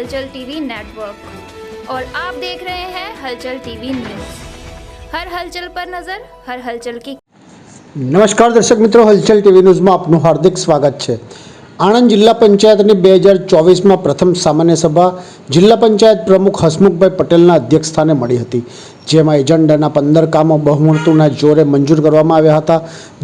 हलचल TV network और आप देख रहे हैं हलचल टीवी न्यूज हर हलचल पर नजर हर हलचल की નમસ્કાર દર્શક મિત્રો હલચલ ટીવી ન્યૂઝમાં આપનું હાર્દિક સ્વાગત છે આણંદ જિલ્લા પંચાયતની બે હજાર ચોવીસમાં પ્રથમ સામાન્ય સભા જિલ્લા પંચાયત પ્રમુખ હસમુખભાઈ પટેલના અધ્યક્ષસ્થાને મળી હતી. જેમાં એજન્ડાના પંદર કામો બહુમતુના જોરે મંજૂર કરવામાં આવ્યા હતા.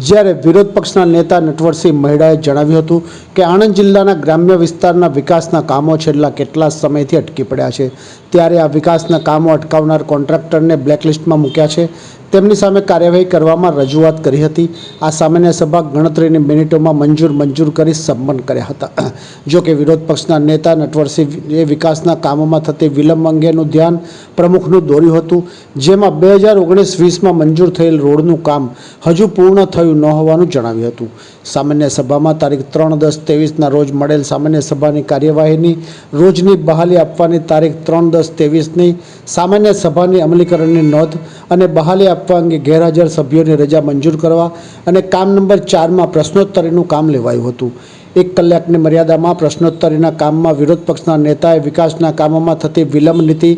જ્યારે વિરોધ પક્ષના નેતા નટવરસિંહ મહેડાએ જણાવ્યું હતું કે આણંદ જિલ્લાના ગ્રામ્ય વિસ્તારના વિકાસના કામો છેલ્લા કેટલા સમયથી અટકી પડ્યા છે. ત્યારે આ વિકાસના કામો અટકાવનાર કોન્ટ્રાક્ટરને બ્લેકલિસ્ટમાં મૂક્યા છે. તેમની સામે કાર્યવાહી કરવામાં રજૂઆત કરી હતી. આ સામાન્ય સભા ગણતરીની મિનિટોમાં મંજૂર મંજૂર કરી સંપન્ન કર્યા હતા. જોકે વિરોધ પક્ષના નેતા નટવરસિંહ એ વિકાસના કામોમાં થતી વિલંબ અંગેનું ધ્યાન પ્રમુખનું દોર્યું હતું, જેમાં બે હજાર ઓગણીસ વીસમાં મંજૂર થયેલ રોડનું કામ હજુ પૂર્ણ થયું ન હોવાનું જણાવ્યું હતું. સામાન્ય સભામાં તારીખ ત્રણ દસ ત્રેવીસના રોજ મળેલ સામાન્ય સભાની કાર્યવાહીની રોજની બહાલી આપવાની તારીખ ત્રણ દસ ત્રેવીસની સામાન્ય સભાની અમલીકરણની નોંધ અને બહાલી આપવા અંગે ગેરહાજર સભ્યોની રજા મંજૂર કરવા અને કામ નંબર ચારમાં પ્રશ્નોત્તરીનું કામ લેવાયું હતું. એક કલાકની મર્યાદામાં પ્રશ્નોત્તરીના કામમાં વિરોધ પક્ષના નેતાએ વિકાસના કામોમાં થતી વિલંબ નીતિ,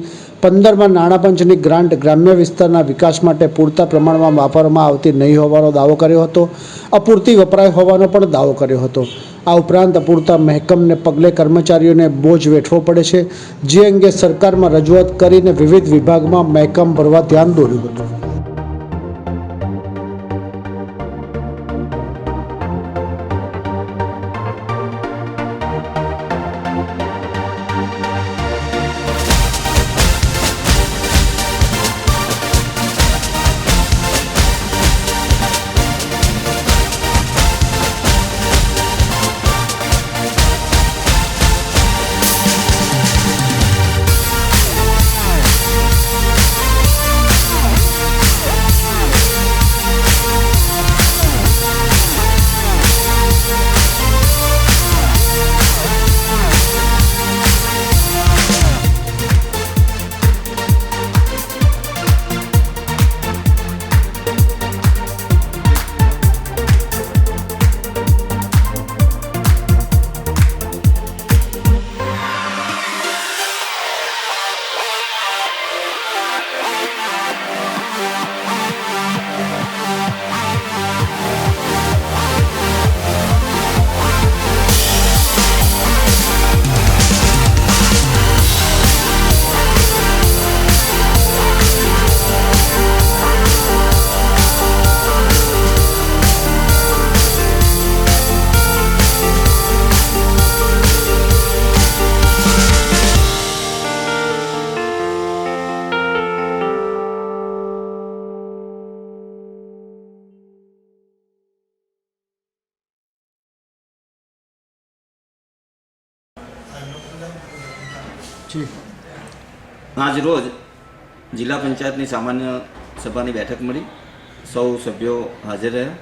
પંદરમાં નાણાપંચની ગ્રાન્ટ ગ્રામ્ય વિસ્તારના વિકાસ માટે પૂરતા પ્રમાણમાં વાપરવામાં આવતી નહીં હોવાનો દાવો કર્યો હતો. અપૂરતી વપરાય હોવાનો પણ દાવો કર્યો હતો. આ ઉપરાંત અપૂરતા મહેકમને પગલે કર્મચારીઓને બોજ વેઠવો પડે છે. જે અંગે સરકારમાં રજૂઆત કરીને વિવિધ વિભાગમાં મહેકમ ભરવા ધ્યાન દોર્યું હતું. આજ રોજ જિલ્લા પંચાયતની સામાન્ય સભાની બેઠક મળી. સૌ સભ્યો હાજર રહ્યા.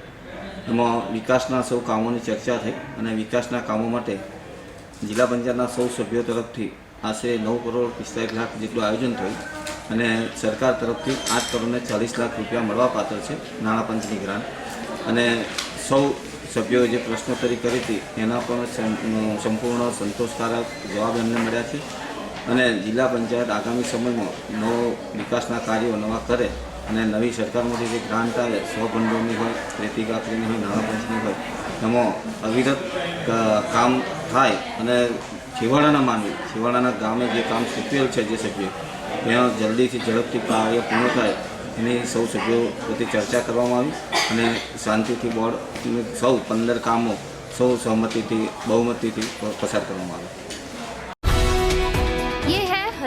એમાં વિકાસના સૌ કામોની ચર્ચા થઈ અને વિકાસના કામો માટે જિલ્લા પંચાયતના સૌ સભ્યો તરફથી આશરે નવ કરોડ પિસ્તાલીસ લાખ જેટલું આયોજન થયું અને સરકાર તરફથી આઠ કરોડને ચાલીસ લાખ રૂપિયા મળવા પાત્ર છે નાણાં પંચની ગ્રાન્ટ. અને સૌ સભ્યોએ જે પ્રશ્નોત્તરી કરી હતી એના પણ સંપૂર્ણ સંતોષકારક જવાબ એમને મળ્યા છે. અને જિલ્લા પંચાયત આગામી સમયમાં નવો વિકાસના કાર્યો નવા કરે અને નવી સરકારમાંથી જે ગ્રાન્ટ આવે, સો ભંડોળની હોય, રેતી કાકરીની હોય, નાણાં પંચની હોય, એમાં અવિરત કામ થાય અને છેવાડાના માનવી, છેવાડાના ગામે જે કામ સૂચવેલ છે જે સભ્યો, ત્યાં જલ્દીથી ઝડપથી કાર્ય પૂર્ણ થાય એની સૌ સભ્યો પ્રત્યે ચર્ચા કરવામાં આવી અને શાંતિથી બોર્ડ સૌ પંદર કામો સૌ સહમતિથી, બહુમતીથી પસાર કરવામાં આવ્યા